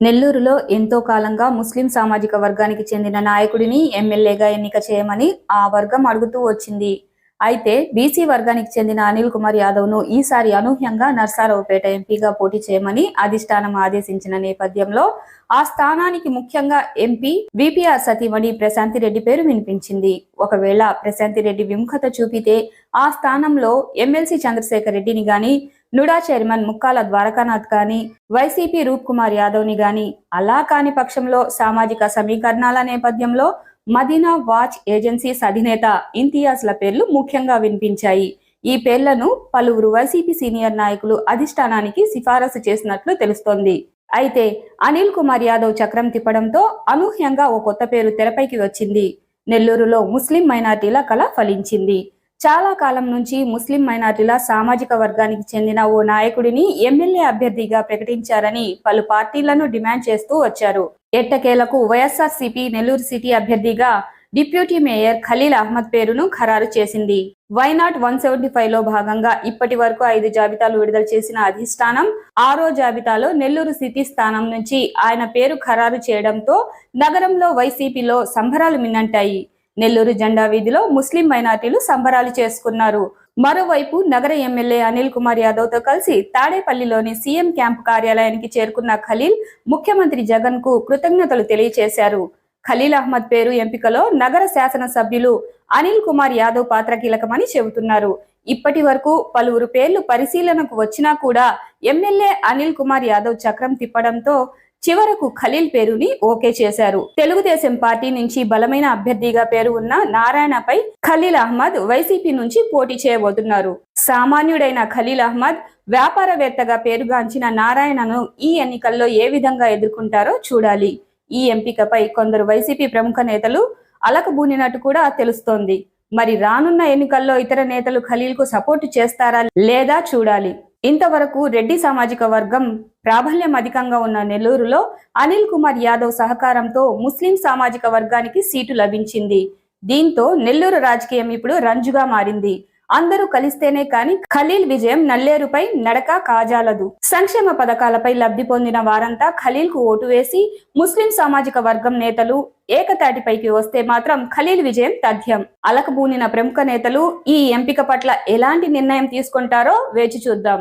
నెల్లూరులో ఎంతో కాలంగా ముస్లిం సామాజిక వర్గానికి చెందిన నాయకుడిని ఎమ్మెల్యేగా ఎన్నిక చేయమని ఆ వర్గం అడుగుతూ వచ్చింది. అయితే బీసీ వర్గానికి చెందిన అనిల్ కుమార్ యాదవ్ను ఈసారి అనూహ్యంగా నర్సారావుపేట ఎంపీగా పోటీ చేయమని అధిష్టానం ఆదేశించిన నేపథ్యంలో ఆ స్థానానికి ముఖ్యంగా ఎంపీ బీపీఆర్ సతీమణి ప్రశాంతి రెడ్డి పేరు వినిపించింది. ఒకవేళ ప్రశాంతి రెడ్డి విముఖత చూపితే ఆ స్థానంలో ఎమ్మెల్సీ చంద్రశేఖర్ రెడ్డిని గాని నుడా చైర్మన్ ముక్కాల ద్వారకానాథ్ గాని వైసీపీ రూప్ కుమార్ యాదవ్ని గాని అలా కాని పక్షంలో సామాజిక సమీకరణాల నేపథ్యంలో మదీనా వాచ్ ఏజెన్సీస్ అధినేత ఇంతియాజ్ల పేర్లు ముఖ్యంగా వినిపించాయి. ఈ పేర్లను పలువురు వైసీపీ సీనియర్ నాయకులు అధిష్టానానికి సిఫారసు చేసినట్లు తెలుస్తోంది. అయితే అనిల్ కుమార్ యాదవ్ చక్రం తిప్పడంతో అనూహ్యంగా ఓ కొత్త పేరు తెరపైకి వచ్చింది. నెల్లూరులో ముస్లిం మైనార్టీల కళ ఫలించింది. చాలా కాలం నుంచి ముస్లిం మైనార్టీల సామాజిక వర్గానికి చెందిన ఓ నాయకుడిని ఎమ్మెల్యే అభ్యర్థిగా ప్రకటించారని పలు పార్టీలను డిమాండ్ చేస్తూ వచ్చారు. ఎట్టకేలకు వైఎస్ఆర్సీపీ నెల్లూరు సిటీ అభ్యర్థిగా డిప్యూటీ మేయర్ ఖలీల్ అహ్మద్ పేరును ఖరారు చేసింది. వైనాట్ వన్ సెవెంటీ ఫైవ్లో భాగంగా ఇప్పటి వరకు ఐదు జాబితాలు విడుదల చేసిన అధిష్టానం ఆరో జాబితాలో నెల్లూరు సిటీ స్థానం నుంచి ఆయన పేరు ఖరారు చేయడంతో నగరంలో వైసీపీలో సంబరాలు మిన్నంటాయి. నెల్లూరు జెండా వీధిలో ముస్లిం మైనార్టీలు సంబరాలు చేసుకున్నారు. మరోవైపు నగర ఎమ్మెల్యే అనిల్ కుమార్ యాదవ్తో కలిసి తాడేపల్లిలోని సీఎం క్యాంప్ కార్యాలయానికి చేరుకున్న ఖలీల్ ముఖ్యమంత్రి జగన్కు కృతజ్ఞతలు తెలియజేశారు. ఖలీల్ అహ్మద్ పేరు ఎంపికలో నగర శాసన సభ్యులు అనిల్ కుమార్ యాదవ్ పాత్ర కీలకమని చెబుతున్నారు. ఇప్పటి వరకు పలువురు పేర్లు పరిశీలనకు వచ్చినా కూడా ఎమ్మెల్యే అనిల్ కుమార్ యాదవ్ చక్రం తిప్పడంతో చివరకు ఖలీల్ పేరుని ఓకే చేశారు. తెలుగుదేశం పార్టీ నుంచి బలమైన అభ్యర్థిగా పేరు ఉన్న నారాయణపై ఖలీల్ అహ్మద్ వైసీపీ నుంచి పోటీ చేయబోతున్నారు. సామాన్యుడైన ఖలీల్ అహ్మద్ వ్యాపారవేత్తగా పేరుగాంచిన నారాయణను ఈ ఎన్నికల్లో ఏ విధంగా ఎదుర్కొంటారో చూడాలి. ఈ ఎంపికపై కొందరు వైసీపీ ప్రముఖ నేతలు అలకబూనినట్టు కూడా తెలుస్తోంది. మరి రానున్న ఎన్నికల్లో ఇతర నేతలు ఖలీల్కు సపోర్టు చేస్తారా లేదా చూడాలి. ఇంతవరకు రెడ్డి సామాజిక వర్గం ప్రాబల్యం అధికంగా ఉన్న నెల్లూరులో అనిల్ కుమార్ యాదవ్ సహకారంతో ముస్లిం సామాజిక వర్గానికి సీటు లభించింది. దీంతో నెల్లూరు రాజకీయం ఇప్పుడు రంజుగా మారింది. అందరూ కలిస్తేనే కాని ఖలీల్ విజయం నల్లేరుపై నడక కాజాలదు. సంక్షేమ పథకాలపై లబ్ధి పొందిన వారంతా ఖలీల్కు ఓటు వేసి ముస్లిం సామాజిక వర్గం నేతలు ఏకతాటిపైకి వస్తే మాత్రం ఖలీల్ విజయం తథ్యం. అలకబూనిన ప్రముఖ నేతలు ఈ ఎంపిక పట్ల ఎలాంటి నిర్ణయం తీసుకుంటారో వేచి చూద్దాం.